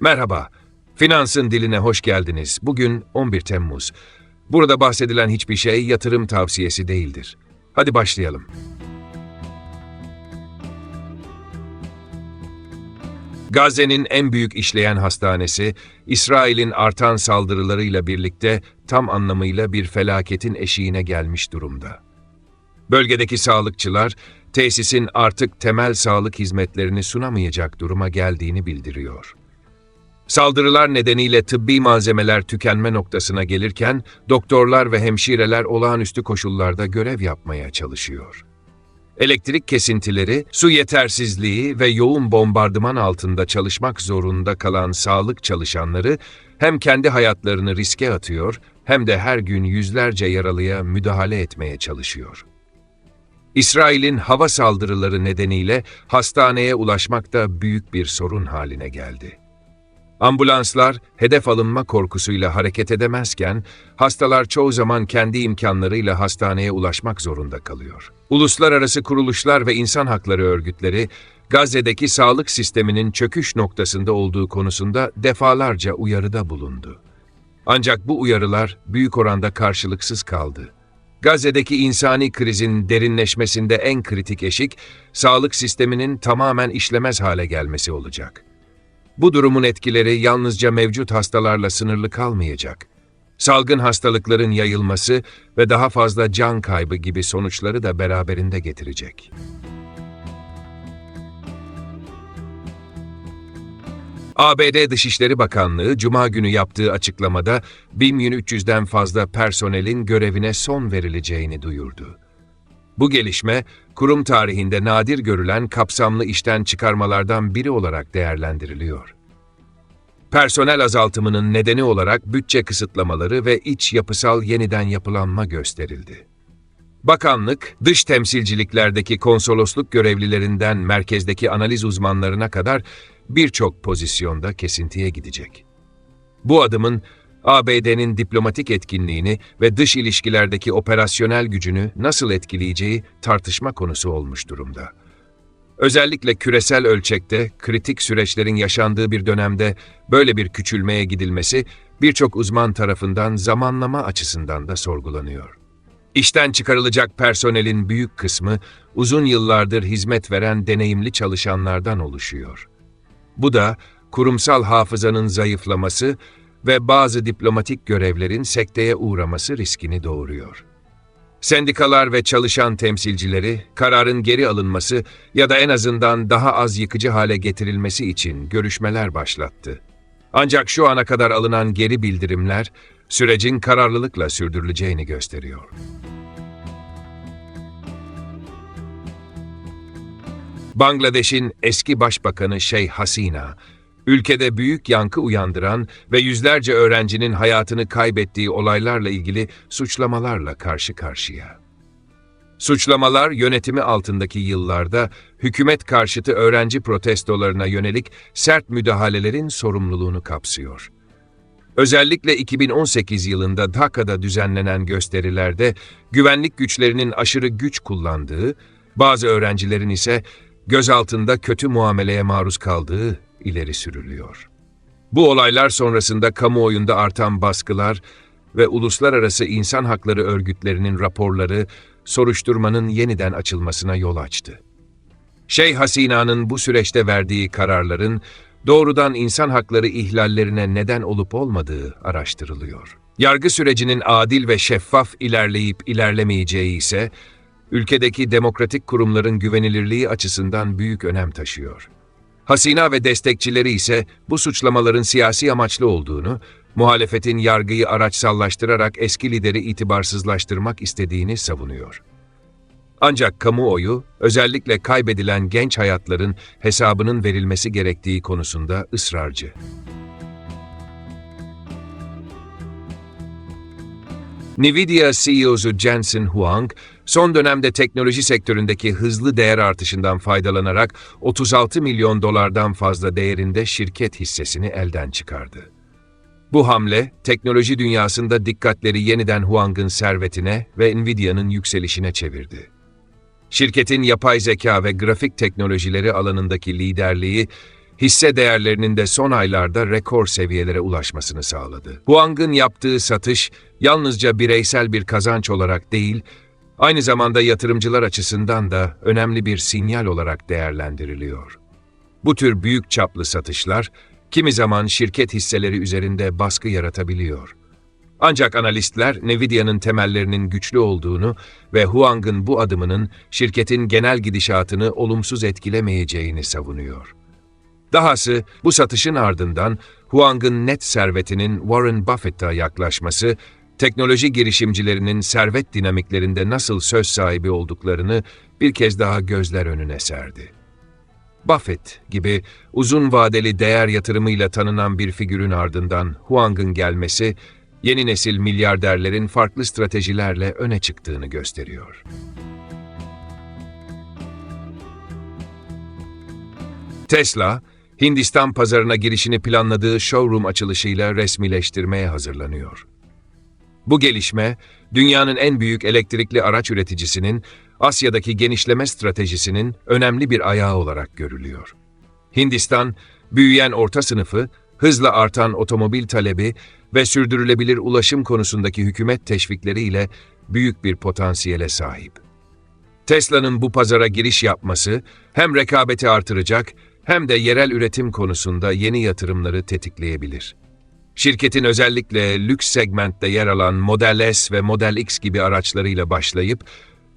Merhaba. Finansın diline hoş geldiniz. Bugün 11 Temmuz. Burada bahsedilen hiçbir şey yatırım tavsiyesi değildir. Hadi başlayalım. Gazze'nin en büyük işleyen hastanesi, İsrail'in artan saldırılarıyla birlikte tam anlamıyla bir felaketin eşiğine gelmiş durumda. Bölgedeki sağlıkçılar, tesisin artık temel sağlık hizmetlerini sunamayacak duruma geldiğini bildiriyor. Saldırılar nedeniyle tıbbi malzemeler tükenme noktasına gelirken, doktorlar ve hemşireler olağanüstü koşullarda görev yapmaya çalışıyor. Elektrik kesintileri, su yetersizliği ve yoğun bombardıman altında çalışmak zorunda kalan sağlık çalışanları hem kendi hayatlarını riske atıyor hem de her gün yüzlerce yaralıya müdahale etmeye çalışıyor. İsrail'in hava saldırıları nedeniyle hastaneye ulaşmak da büyük bir sorun haline geldi. Ambulanslar hedef alınma korkusuyla hareket edemezken hastalar çoğu zaman kendi imkanlarıyla hastaneye ulaşmak zorunda kalıyor. Uluslararası kuruluşlar ve insan hakları örgütleri Gazze'deki sağlık sisteminin çöküş noktasında olduğu konusunda defalarca uyarıda bulundu. Ancak bu uyarılar büyük oranda karşılıksız kaldı. Gazze'deki insani krizin derinleşmesinde en kritik eşik, sağlık sisteminin tamamen işlemez hale gelmesi olacak. Bu durumun etkileri yalnızca mevcut hastalarla sınırlı kalmayacak. Salgın hastalıkların yayılması ve daha fazla can kaybı gibi sonuçları da beraberinde getirecek. ABD Dışişleri Bakanlığı Cuma günü yaptığı açıklamada 1300'den fazla personelin görevine son verileceğini duyurdu. Bu gelişme, kurum tarihinde nadir görülen kapsamlı işten çıkarmalardan biri olarak değerlendiriliyor. Personel azaltımının nedeni olarak bütçe kısıtlamaları ve iç yapısal yeniden yapılanma gösterildi. Bakanlık, dış temsilciliklerdeki konsolosluk görevlilerinden merkezdeki analiz uzmanlarına kadar birçok pozisyonda kesintiye gidecek. Bu adımın ABD'nin diplomatik etkinliğini ve dış ilişkilerdeki operasyonel gücünü nasıl etkileyeceği tartışma konusu olmuş durumda. Özellikle küresel ölçekte kritik süreçlerin yaşandığı bir dönemde böyle bir küçülmeye gidilmesi birçok uzman tarafından zamanlama açısından da sorgulanıyor. İşten çıkarılacak personelin büyük kısmı uzun yıllardır hizmet veren deneyimli çalışanlardan oluşuyor. Bu da kurumsal hafızanın zayıflaması ve bazı diplomatik görevlerin sekteye uğraması riskini doğuruyor. Sendikalar ve çalışan temsilcileri kararın geri alınması ya da en azından daha az yıkıcı hale getirilmesi için görüşmeler başlattı. Ancak şu ana kadar alınan geri bildirimler sürecin kararlılıkla sürdürüleceğini gösteriyor. Bangladeş'in eski başbakanı Şeyh Hasina, ülkede büyük yankı uyandıran ve yüzlerce öğrencinin hayatını kaybettiği olaylarla ilgili suçlamalarla karşı karşıya. Suçlamalar yönetimi altındaki yıllarda hükümet karşıtı öğrenci protestolarına yönelik sert müdahalelerin sorumluluğunu kapsıyor. Özellikle 2018 yılında Dhaka'da düzenlenen gösterilerde güvenlik güçlerinin aşırı güç kullandığı, bazı öğrencilerin ise gözaltında kötü muameleye maruz kaldığı ileri sürülüyor. Bu olaylar sonrasında kamuoyunda artan baskılar ve uluslararası insan hakları örgütlerinin raporları soruşturmanın yeniden açılmasına yol açtı. Şeyh Hasina'nın bu süreçte verdiği kararların doğrudan insan hakları ihlallerine neden olup olmadığı araştırılıyor. Yargı sürecinin adil ve şeffaf ilerleyip ilerlemeyeceği ise ülkedeki demokratik kurumların güvenilirliği açısından büyük önem taşıyor. Hasina ve destekçileri ise bu suçlamaların siyasi amaçlı olduğunu, muhalefetin yargıyı araçsallaştırarak eski lideri itibarsızlaştırmak istediğini savunuyor. Ancak kamuoyu, özellikle kaybedilen genç hayatların hesabının verilmesi gerektiği konusunda ısrarcı. Nvidia CEO'su Jensen Huang, son dönemde teknoloji sektöründeki hızlı değer artışından faydalanarak 36 milyon dolardan fazla değerinde şirket hissesini elden çıkardı. Bu hamle, teknoloji dünyasında dikkatleri yeniden Huang'ın servetine ve Nvidia'nın yükselişine çevirdi. Şirketin yapay zeka ve grafik teknolojileri alanındaki liderliği, hisse değerlerinin de son aylarda rekor seviyelere ulaşmasını sağladı. Huang'ın yaptığı satış yalnızca bireysel bir kazanç olarak değil, aynı zamanda yatırımcılar açısından da önemli bir sinyal olarak değerlendiriliyor. Bu tür büyük çaplı satışlar kimi zaman şirket hisseleri üzerinde baskı yaratabiliyor. Ancak analistler Nvidia'nın temellerinin güçlü olduğunu ve Huang'ın bu adımının şirketin genel gidişatını olumsuz etkilemeyeceğini savunuyor. Dahası bu satışın ardından Huang'ın net servetinin Warren Buffett'a yaklaşması, teknoloji girişimcilerinin servet dinamiklerinde nasıl söz sahibi olduklarını bir kez daha gözler önüne serdi. Buffett gibi uzun vadeli değer yatırımıyla tanınan bir figürün ardından Huang'ın gelmesi, yeni nesil milyarderlerin farklı stratejilerle öne çıktığını gösteriyor. Tesla, Hindistan pazarına girişini planladığı showroom açılışıyla resmileştirmeye hazırlanıyor. Bu gelişme, dünyanın en büyük elektrikli araç üreticisinin Asya'daki genişleme stratejisinin önemli bir ayağı olarak görülüyor. Hindistan, büyüyen orta sınıfı, hızla artan otomobil talebi ve sürdürülebilir ulaşım konusundaki hükümet teşvikleriyle büyük bir potansiyele sahip. Tesla'nın bu pazara giriş yapması hem rekabeti artıracak hem de yerel üretim konusunda yeni yatırımları tetikleyebilir. Şirketin özellikle lüks segmentte yer alan Model S ve Model X gibi araçlarıyla başlayıp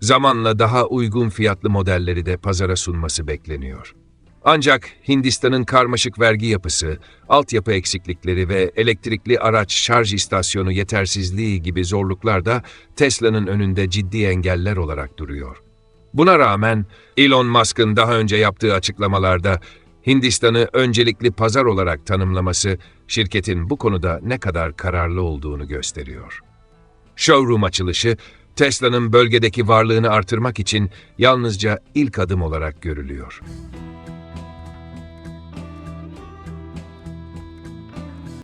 zamanla daha uygun fiyatlı modelleri de pazara sunması bekleniyor. Ancak Hindistan'ın karmaşık vergi yapısı, altyapı eksiklikleri ve elektrikli araç şarj istasyonu yetersizliği gibi zorluklar da Tesla'nın önünde ciddi engeller olarak duruyor. Buna rağmen Elon Musk'ın daha önce yaptığı açıklamalarda Hindistan'ı öncelikli pazar olarak tanımlaması şirketin bu konuda ne kadar kararlı olduğunu gösteriyor. Showroom açılışı Tesla'nın bölgedeki varlığını artırmak için yalnızca ilk adım olarak görülüyor.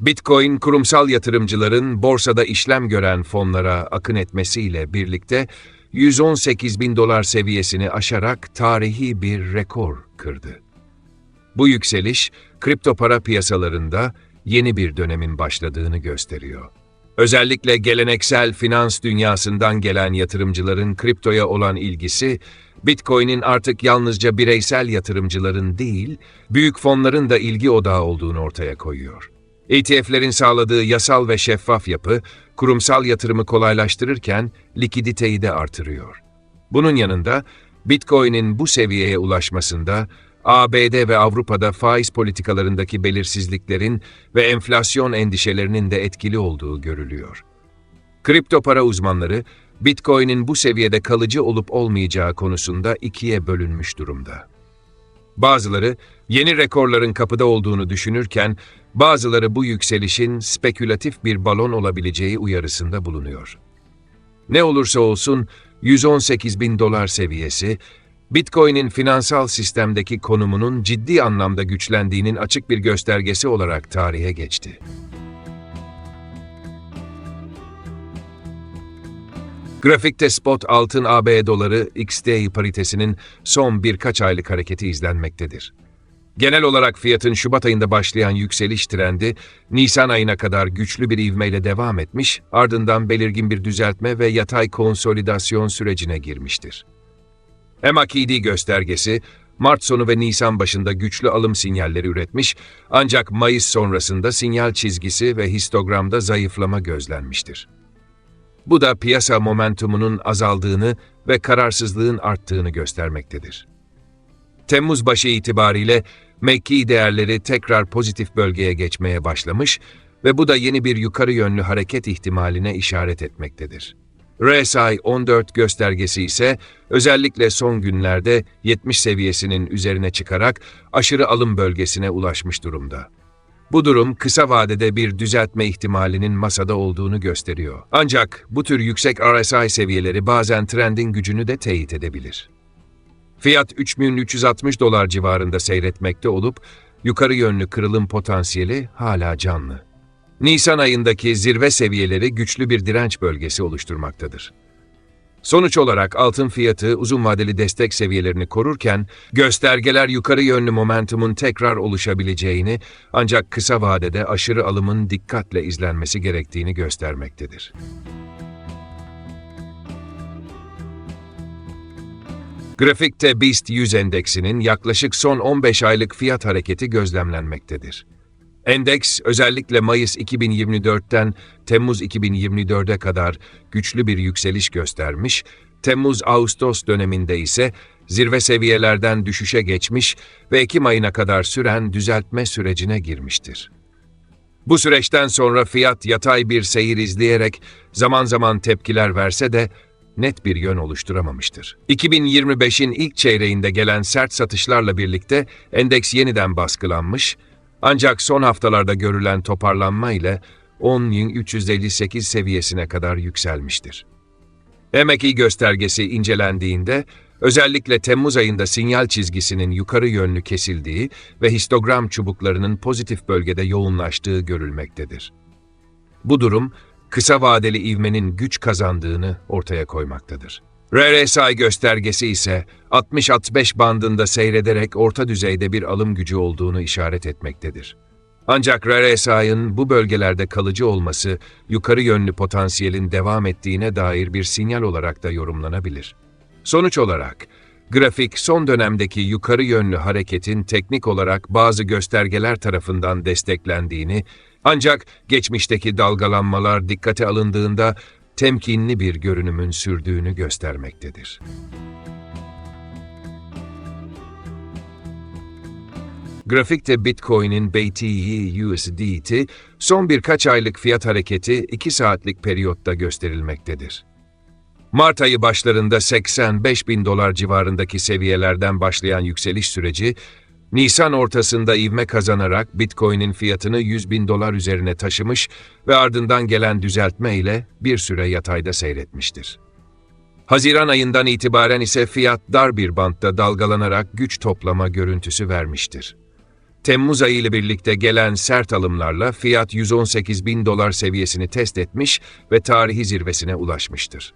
Bitcoin, kurumsal yatırımcıların borsada işlem gören fonlara akın etmesiyle birlikte 118 bin dolar seviyesini aşarak tarihi bir rekor kırdı. Bu yükseliş, kripto para piyasalarında yeni bir dönemin başladığını gösteriyor. Özellikle geleneksel finans dünyasından gelen yatırımcıların kriptoya olan ilgisi, Bitcoin'in artık yalnızca bireysel yatırımcıların değil, büyük fonların da ilgi odağı olduğunu ortaya koyuyor. ETF'lerin sağladığı yasal ve şeffaf yapı, kurumsal yatırımı kolaylaştırırken likiditeyi de artırıyor. Bunun yanında Bitcoin'in bu seviyeye ulaşmasında ABD ve Avrupa'da faiz politikalarındaki belirsizliklerin ve enflasyon endişelerinin de etkili olduğu görülüyor. Kripto para uzmanları, Bitcoin'in bu seviyede kalıcı olup olmayacağı konusunda ikiye bölünmüş durumda. Bazıları yeni rekorların kapıda olduğunu düşünürken, bazıları bu yükselişin spekülatif bir balon olabileceği uyarısında bulunuyor. Ne olursa olsun 118 bin dolar seviyesi, Bitcoin'in finansal sistemdeki konumunun ciddi anlamda güçlendiğinin açık bir göstergesi olarak tarihe geçti. Grafikte spot altın AB doları XDI paritesinin son birkaç aylık hareketi izlenmektedir. Genel olarak fiyatın Şubat ayında başlayan yükseliş trendi, Nisan ayına kadar güçlü bir ivmeyle devam etmiş, ardından belirgin bir düzeltme ve yatay konsolidasyon sürecine girmiştir. MACD göstergesi, Mart sonu ve Nisan başında güçlü alım sinyalleri üretmiş, ancak Mayıs sonrasında sinyal çizgisi ve histogramda zayıflama gözlenmiştir. Bu da piyasa momentumunun azaldığını ve kararsızlığın arttığını göstermektedir. Temmuz başı itibariyle Mekki değerleri tekrar pozitif bölgeye geçmeye başlamış ve bu da yeni bir yukarı yönlü hareket ihtimaline işaret etmektedir. RSI 14 göstergesi ise özellikle son günlerde 70 seviyesinin üzerine çıkarak aşırı alım bölgesine ulaşmış durumda. Bu durum kısa vadede bir düzeltme ihtimalinin masada olduğunu gösteriyor. Ancak bu tür yüksek RSI seviyeleri bazen trendin gücünü de teyit edebilir. Fiyat 3360 dolar civarında seyretmekte olup yukarı yönlü kırılım potansiyeli hala canlı. Nisan ayındaki zirve seviyeleri güçlü bir direnç bölgesi oluşturmaktadır. Sonuç olarak altın fiyatı uzun vadeli destek seviyelerini korurken göstergeler yukarı yönlü momentumun tekrar oluşabileceğini ancak kısa vadede aşırı alımın dikkatle izlenmesi gerektiğini göstermektedir. Grafikte BIST 100 endeksinin yaklaşık son 15 aylık fiyat hareketi gözlemlenmektedir. Endeks özellikle Mayıs 2024'ten Temmuz 2024'e kadar güçlü bir yükseliş göstermiş, Temmuz-Ağustos döneminde ise zirve seviyelerden düşüşe geçmiş ve Ekim ayına kadar süren düzeltme sürecine girmiştir. Bu süreçten sonra fiyat yatay bir seyir izleyerek zaman zaman tepkiler verse de net bir yön oluşturamamıştır. 2025'in ilk çeyreğinde gelen sert satışlarla birlikte endeks yeniden baskılanmış, ancak son haftalarda görülen toparlanma ile 10.358 seviyesine kadar yükselmiştir. MACD göstergesi incelendiğinde özellikle Temmuz ayında sinyal çizgisinin yukarı yönlü kesildiği ve histogram çubuklarının pozitif bölgede yoğunlaştığı görülmektedir. Bu durum kısa vadeli ivmenin güç kazandığını ortaya koymaktadır. RSI göstergesi ise 60-65 bandında seyrederek orta düzeyde bir alım gücü olduğunu işaret etmektedir. Ancak RSI'ın bu bölgelerde kalıcı olması yukarı yönlü potansiyelin devam ettiğine dair bir sinyal olarak da yorumlanabilir. Sonuç olarak, grafik son dönemdeki yukarı yönlü hareketin teknik olarak bazı göstergeler tarafından desteklendiğini, ancak geçmişteki dalgalanmalar dikkate alındığında temkinli bir görünümün sürdüğünü göstermektedir. Grafikte Bitcoin'in BTC USDT son birkaç aylık fiyat hareketi 2 saatlik periyotta gösterilmektedir. Mart ayı başlarında 85 bin dolar civarındaki seviyelerden başlayan yükseliş süreci, Nisan ortasında ivme kazanarak Bitcoin'in fiyatını 100 bin dolar üzerine taşımış ve ardından gelen düzeltme ile bir süre yatayda seyretmiştir. Haziran ayından itibaren ise fiyat dar bir bantta dalgalanarak güç toplama görüntüsü vermiştir. Temmuz ayı ile birlikte gelen sert alımlarla fiyat 118 bin dolar seviyesini test etmiş ve tarihi zirvesine ulaşmıştır.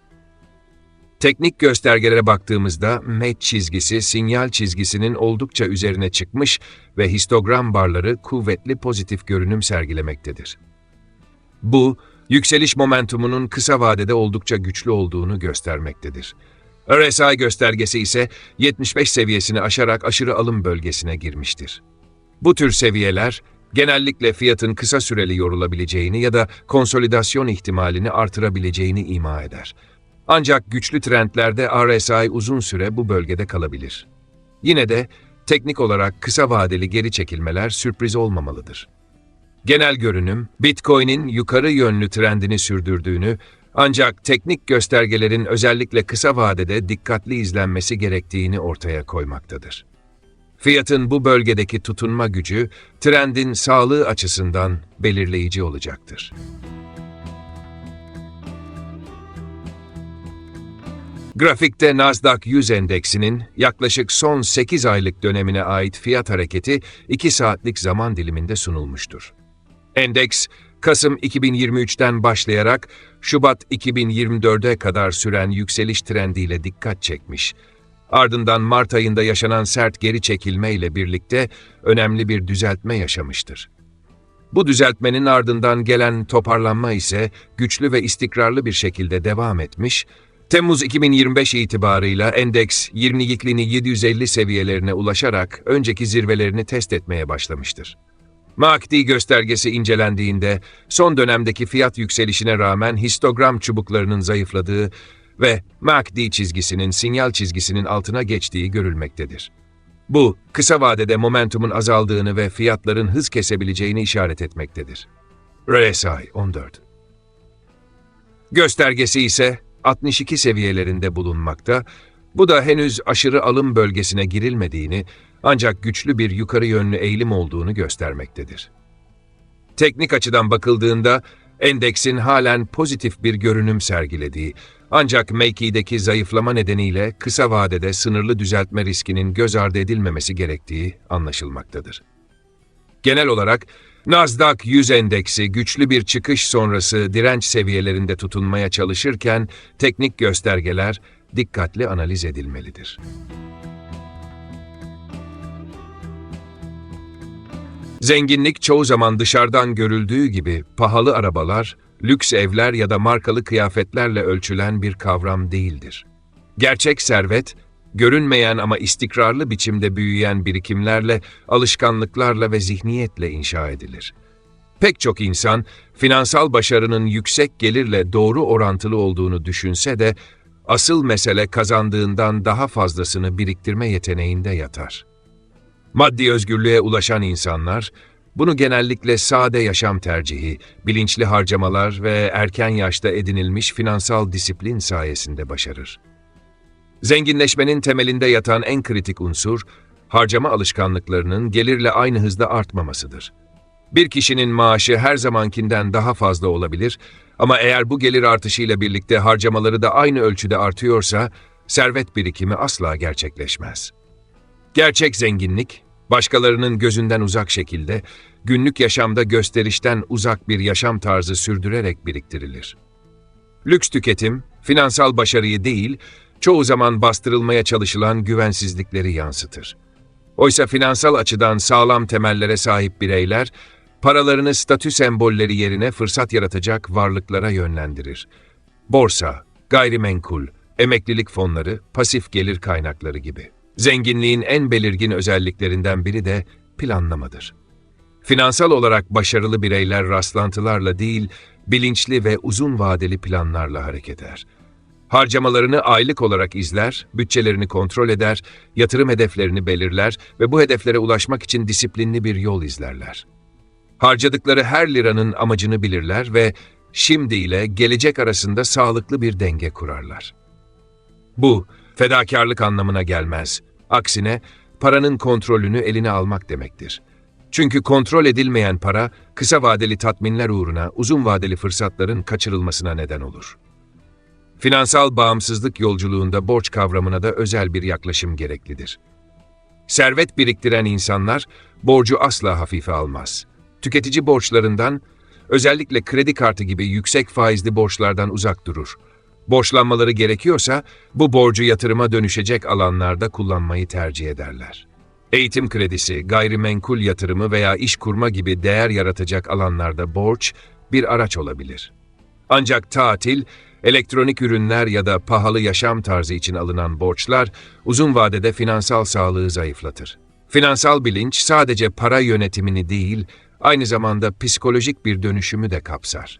Teknik göstergelere baktığımızda MET çizgisi sinyal çizgisinin oldukça üzerine çıkmış ve histogram barları kuvvetli pozitif görünüm sergilemektedir. Bu, yükseliş momentumunun kısa vadede oldukça güçlü olduğunu göstermektedir. RSI göstergesi ise 75 seviyesini aşarak aşırı alım bölgesine girmiştir. Bu tür seviyeler genellikle fiyatın kısa süreli yorulabileceğini ya da konsolidasyon ihtimalini artırabileceğini ima eder. Ancak güçlü trendlerde RSI uzun süre bu bölgede kalabilir. Yine de teknik olarak kısa vadeli geri çekilmeler sürpriz olmamalıdır. Genel görünüm, Bitcoin'in yukarı yönlü trendini sürdürdüğünü, ancak teknik göstergelerin özellikle kısa vadede dikkatli izlenmesi gerektiğini ortaya koymaktadır. Fiyatın bu bölgedeki tutunma gücü, trendin sağlığı açısından belirleyici olacaktır. Grafikte Nasdaq 100 endeksinin yaklaşık son 8 aylık dönemine ait fiyat hareketi 2 saatlik zaman diliminde sunulmuştur. Endeks, Kasım 2023'ten başlayarak Şubat 2024'e kadar süren yükseliş trendiyle dikkat çekmiş. Ardından Mart ayında yaşanan sert geri çekilme ile birlikte önemli bir düzeltme yaşamıştır. Bu düzeltmenin ardından gelen toparlanma ise güçlü ve istikrarlı bir şekilde devam etmiş, Temmuz 2025 itibarıyla endeks 20'likliğini 750 seviyelerine ulaşarak önceki zirvelerini test etmeye başlamıştır. MACD göstergesi incelendiğinde son dönemdeki fiyat yükselişine rağmen histogram çubuklarının zayıfladığı ve MACD çizgisinin sinyal çizgisinin altına geçtiği görülmektedir. Bu, kısa vadede momentumun azaldığını ve fiyatların hız kesebileceğini işaret etmektedir. RSI 14 Göstergesi ise 62 seviyelerinde bulunmakta, bu da henüz aşırı alım bölgesine girilmediğini ancak güçlü bir yukarı yönlü eğilim olduğunu göstermektedir. Teknik açıdan bakıldığında endeksin halen pozitif bir görünüm sergilediği ancak MACD'deki zayıflama nedeniyle kısa vadede sınırlı düzeltme riskinin göz ardı edilmemesi gerektiği anlaşılmaktadır. Genel olarak Nasdaq 100 endeksi güçlü bir çıkış sonrası direnç seviyelerinde tutunmaya çalışırken teknik göstergeler dikkatli analiz edilmelidir. Zenginlik çoğu zaman dışarıdan görüldüğü gibi pahalı arabalar, lüks evler ya da markalı kıyafetlerle ölçülen bir kavram değildir. Gerçek servet, görünmeyen ama istikrarlı biçimde büyüyen birikimlerle, alışkanlıklarla ve zihniyetle inşa edilir. Pek çok insan, finansal başarının yüksek gelirle doğru orantılı olduğunu düşünse de, asıl mesele kazandığından daha fazlasını biriktirme yeteneğinde yatar. Maddi özgürlüğe ulaşan insanlar, bunu genellikle sade yaşam tercihi, bilinçli harcamalar ve erken yaşta edinilmiş finansal disiplin sayesinde başarır. Zenginleşmenin temelinde yatan en kritik unsur, harcama alışkanlıklarının gelirle aynı hızda artmamasıdır. Bir kişinin maaşı her zamankinden daha fazla olabilir ama eğer bu gelir artışıyla birlikte harcamaları da aynı ölçüde artıyorsa, servet birikimi asla gerçekleşmez. Gerçek zenginlik, başkalarının gözünden uzak şekilde, günlük yaşamda gösterişten uzak bir yaşam tarzı sürdürerek biriktirilir. Lüks tüketim, finansal başarıyı değil, çoğu zaman bastırılmaya çalışılan güvensizlikleri yansıtır. Oysa finansal açıdan sağlam temellere sahip bireyler, paralarını statü sembolleri yerine fırsat yaratacak varlıklara yönlendirir. Borsa, gayrimenkul, emeklilik fonları, pasif gelir kaynakları gibi. Zenginliğin en belirgin özelliklerinden biri de planlamadır. Finansal olarak başarılı bireyler rastlantılarla değil, bilinçli ve uzun vadeli planlarla hareket eder. Harcamalarını aylık olarak izler, bütçelerini kontrol eder, yatırım hedeflerini belirler ve bu hedeflere ulaşmak için disiplinli bir yol izlerler. Harcadıkları her liranın amacını bilirler ve şimdi ile gelecek arasında sağlıklı bir denge kurarlar. Bu, fedakarlık anlamına gelmez. Aksine, paranın kontrolünü eline almak demektir. Çünkü kontrol edilmeyen para, kısa vadeli tatminler uğruna uzun vadeli fırsatların kaçırılmasına neden olur. Finansal bağımsızlık yolculuğunda borç kavramına da özel bir yaklaşım gereklidir. Servet biriktiren insanlar borcu asla hafife almaz. Tüketici borçlarından, özellikle kredi kartı gibi yüksek faizli borçlardan uzak durur. Borçlanmaları gerekiyorsa bu borcu yatırıma dönüşecek alanlarda kullanmayı tercih ederler. Eğitim kredisi, gayrimenkul yatırımı veya iş kurma gibi değer yaratacak alanlarda borç bir araç olabilir. Ancak tatil, elektronik ürünler ya da pahalı yaşam tarzı için alınan borçlar uzun vadede finansal sağlığı zayıflatır. Finansal bilinç sadece para yönetimini değil, aynı zamanda psikolojik bir dönüşümü de kapsar.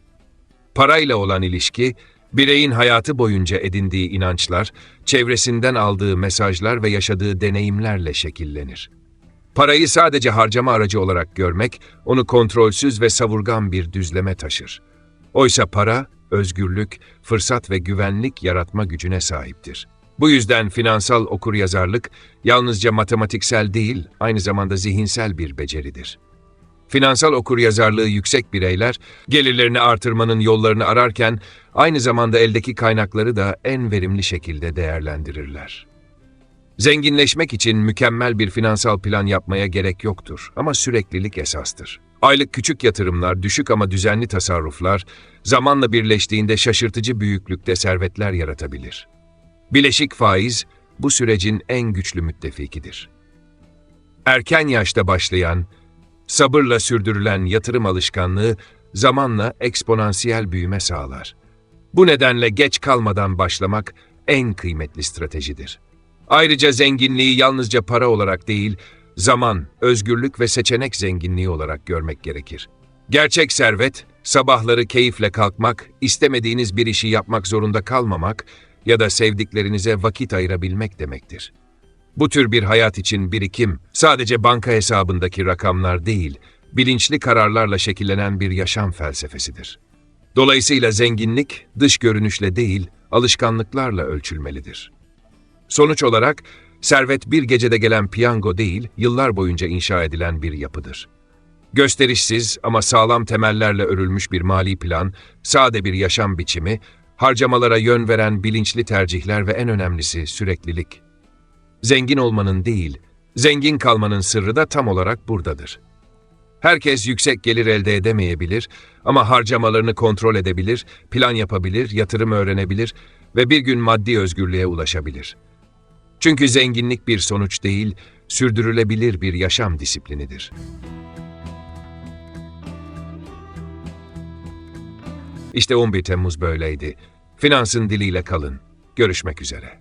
Parayla olan ilişki, bireyin hayatı boyunca edindiği inançlar, çevresinden aldığı mesajlar ve yaşadığı deneyimlerle şekillenir. Parayı sadece harcama aracı olarak görmek, onu kontrolsüz ve savurgan bir düzleme taşır. Oysa para, özgürlük, fırsat ve güvenlik yaratma gücüne sahiptir. Bu yüzden finansal okuryazarlık yalnızca matematiksel değil, aynı zamanda zihinsel bir beceridir. Finansal okuryazarlığı yüksek bireyler, gelirlerini artırmanın yollarını ararken, aynı zamanda eldeki kaynakları da en verimli şekilde değerlendirirler. Zenginleşmek için mükemmel bir finansal plan yapmaya gerek yoktur ama süreklilik esastır. Aylık küçük yatırımlar, düşük ama düzenli tasarruflar, zamanla birleştiğinde şaşırtıcı büyüklükte servetler yaratabilir. Bileşik faiz, bu sürecin en güçlü müttefikidir. Erken yaşta başlayan, sabırla sürdürülen yatırım alışkanlığı zamanla eksponansiyel büyüme sağlar. Bu nedenle geç kalmadan başlamak en kıymetli stratejidir. Ayrıca zenginliği yalnızca para olarak değil, zaman, özgürlük ve seçenek zenginliği olarak görmek gerekir. Gerçek servet, sabahları keyifle kalkmak, istemediğiniz bir işi yapmak zorunda kalmamak ya da sevdiklerinize vakit ayırabilmek demektir. Bu tür bir hayat için birikim sadece banka hesabındaki rakamlar değil, bilinçli kararlarla şekillenen bir yaşam felsefesidir. Dolayısıyla zenginlik dış görünüşle değil, alışkanlıklarla ölçülmelidir. Sonuç olarak servet bir gecede gelen piyango değil, yıllar boyunca inşa edilen bir yapıdır. Gösterişsiz ama sağlam temellerle örülmüş bir mali plan, sade bir yaşam biçimi, harcamalara yön veren bilinçli tercihler ve en önemlisi süreklilik. Zengin olmanın değil, zengin kalmanın sırrı da tam olarak buradadır. Herkes yüksek gelir elde edemeyebilir ama harcamalarını kontrol edebilir, plan yapabilir, yatırım öğrenebilir ve bir gün maddi özgürlüğe ulaşabilir. Çünkü zenginlik bir sonuç değil, sürdürülebilir bir yaşam disiplinidir. İşte 11 Temmuz böyleydi. Finansın diliyle kalın. Görüşmek üzere.